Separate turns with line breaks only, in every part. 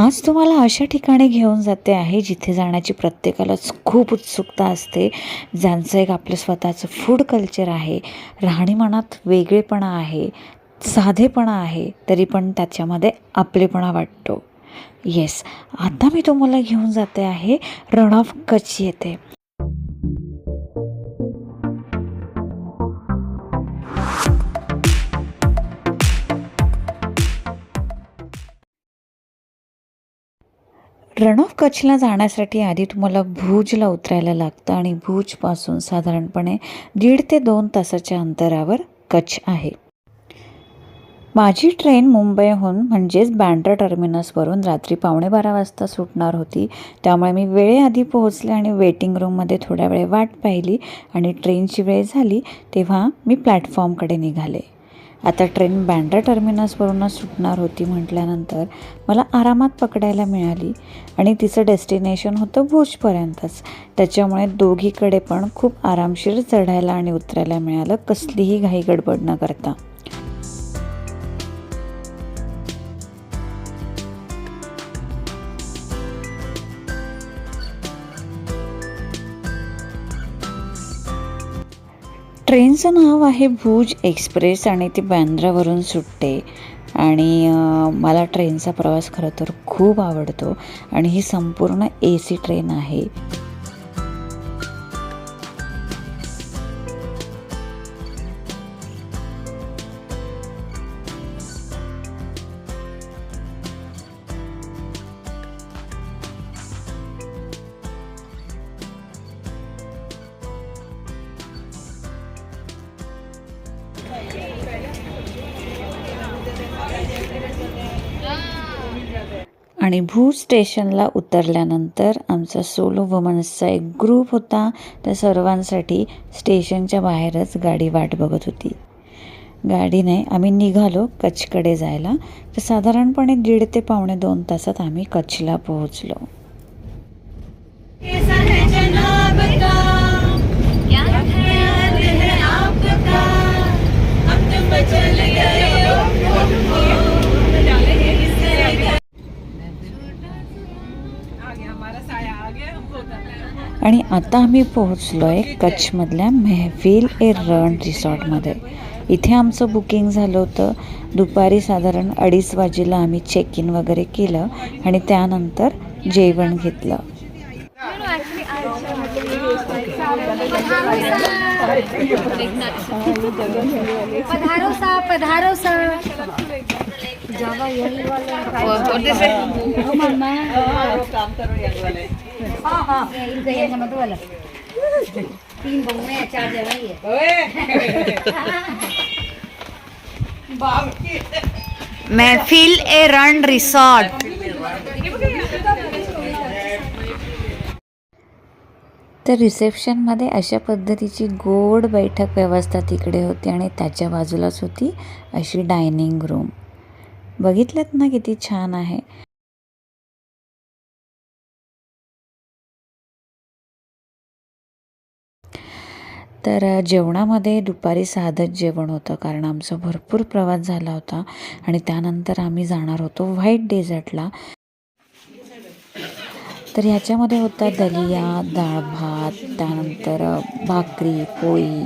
आज तुम्हाला अशा ठिकाणी घेऊन जाते आहे जिथे जाण्याची प्रत्येकालाच खूप उत्सुकता असते. ज्यांचं एक आपलं स्वतःचं फूड कल्चर आहे राहणीमानात वेगळेपणा आहे साधेपणा आहे तरी पण त्याच्यामध्ये आपलेपणा वाटतो. येस आता मी तुम्हाला घेऊन जाते आहे रण ऑफ कच्छ येथे. रण ऑफ कच्छला जाण्यासाठी आधी तुम्हाला भुजला उतरायला लागतं आणि भुजपासून साधारणपणे दीड ते दोन तासाच्या अंतरावर कच्छ आहे. माझी ट्रेन मुंबईहून म्हणजेच बँड्रा टर्मिनसवरून रात्री पावणे बारा वाजता सुटणार होती. त्यामुळे मी वेळेआधी पोहोचले आणि वेटिंग रूममध्ये थोड्या वेळ वाट पाहिली आणि ट्रेनची वेळ झाली तेव्हा मी प्लॅटफॉर्मकडे निघाले. आता ट्रेन बँड्रा टर्मिनसवरूनच सुटणार होती म्हटल्यानंतर मला आरामात पकडायला मिळाली आणि तिचं डेस्टिनेशन होतं भुजपर्यंतच. त्याच्यामुळे दोघीकडे पण खूप आरामशीर चढायला आणि उतरायला मिळालं कसलीही घाई गडबड न करता. ट्रेनचं नाव आहे भुज एक्सप्रेस आणि ती बँद्रावरून सुटते. आणि मला ट्रेनचा प्रवास खरं तर खूप आवडतो. आणि ही संपूर्ण ए सी ट्रेन आहे. आणि भू स्टेशनला उतरल्यानंतर आमचा सोलो वुमन्सचा एक ग्रुप होता. त्या सर्वांसाठी स्टेशनच्या बाहेरच गाडी वाट बघत होती. गाडीने आम्ही निघालो कच्छकडे जायला. तर साधारणपणे दीड ते पावणे दोन तासात आम्ही कच्छला पोहोचलो. आणि आता आम्ही पोहोचलो आहे कच्छमधल्या मेहफिल ए रण रिसॉर्टमध्ये. इथे आमचं बुकिंग झालं होतं. दुपारी साधारण अडीच वाजेला आम्ही चेक इन वगैरे केलं आणि त्यानंतर जेवण घेतलं.
पधारो सा पधारो सा। जावा यही वाला। ओ मम्मा हाँ हाँ। इनका ये मत वाला। तीन बहु में चार जगह ही है।
महफिल ए रण रिसॉर्ट। तर रिसेप्शनमध्ये अशा पद्धतीची गोड बैठक व्यवस्था तिकडे होती आणि त्याच्या बाजूलाच होती अशी डायनिंग रूम. बघितलंत ना किती छान आहे? तर जेवणामध्ये दुपारी साधंच जेवण होतं कारण आमचा भरपूर प्रवास झाला होता आणि त्यानंतर आम्ही जाणार होतो व्हाईट डेझर्टला. तर ह्याच्यामध्ये होता दलिया डाळ भात त्यानंतर भाकरी पोळी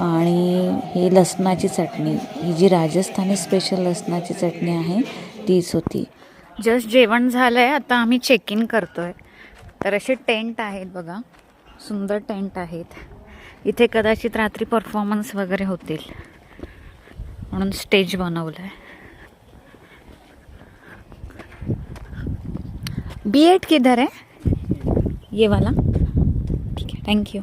आणि हे लसणाची चटणी. ही जी राजस्थानी स्पेशल लसणाची चटणी आहे तीच होती. जस्ट जेवण झालं आहे आता आम्ही चेक इन करतो आहे तर असे टेंट आहेत बघा. सुंदर टेंट आहेत. इथे कदाचित रात्री परफॉर्मन्स वगैरे होतील. म्हणून स्टेज बनवलं आहे बी एड किधर है? ये वाला। ठीक है थैंक यू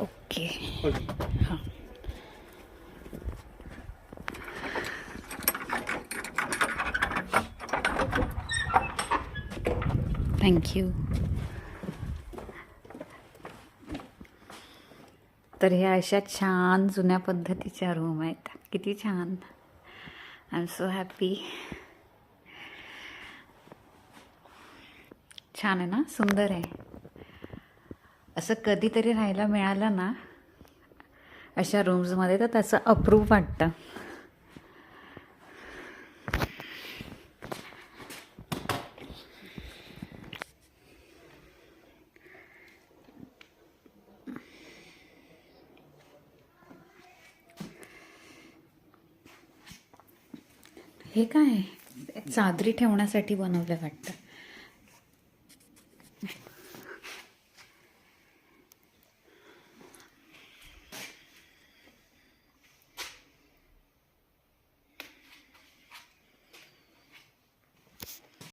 ओके। हाँ। थँक्यू तर ह्या अशा छान जुन्या पद्धतीच्या रूम आहेत. किती छान. आय एम सो हॅपी छान आहे ना? सुंदर आहे. असं कधीतरी राहायला मिळालं ना अशा रूम्समध्ये तर त्याचं अप्रूव वाटतं. हे काय? चादरी ठेवण्यासाठी बनवलं वाटतं.